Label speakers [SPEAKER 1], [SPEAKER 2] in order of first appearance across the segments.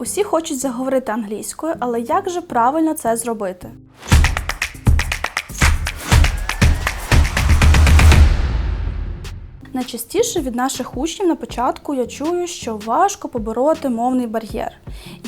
[SPEAKER 1] Усі хочуть заговорити англійською, але як же правильно це зробити? Найчастіше від наших учнів на початку я чую, що важко побороти мовний бар'єр.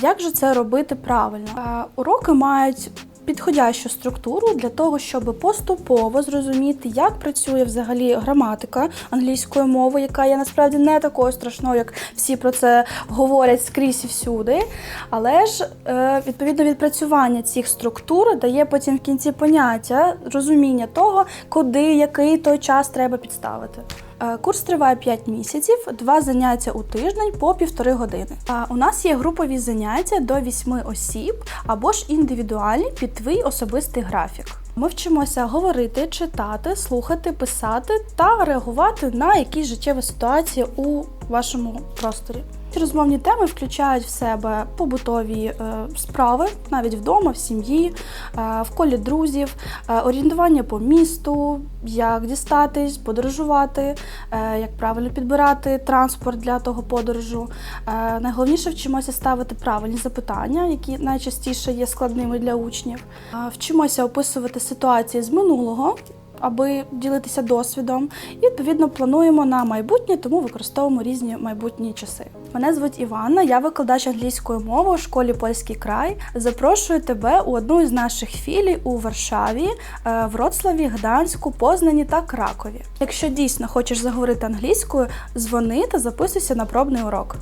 [SPEAKER 1] Як же це робити правильно? Е, Уроки мають підходящу структуру для того, щоб поступово зрозуміти, як працює взагалі граматика англійської мови, яка є насправді не такою страшною, як всі про це говорять скрізь і всюди. Але ж е, відповідно відпрацювання цих структур дає потім в кінці поняття розуміння того, куди який той час треба підставити. Е, Курс триває 5 місяців, два заняття у тиждень по півтори години. А у нас є групові заняття до 8 осіб або ж індивідуальні під твій особистий графік. Ми вчимося говорити, читати, слухати, писати та реагувати на якісь життєві ситуації у вашому просторі. Ці розмовні теми включають в себе побутові е, справи, навіть вдома, в сім'ї, е, в колі друзів, е, орієнтування по місту, як дістатись, подорожувати, як правильно підбирати транспорт для того подорожу. Найголовніше вчимося ставити правильні запитання, які найчастіше є складними для учнів. Вчимося описувати ситуації з минулого аби ділитися досвідом. І відповідно плануємо на майбутнє, тому використовуємо різні майбутні часи. Мене звуть Іванна, я викладач англійської мови у школі Польський край. Запрошую тебе у одну із наших філій у Варшаві, е, Вроцлаві, Гданську, Познані та Кракові. Якщо дійсно хочеш заговорити англійською, дзвони та записуйся на пробний урок.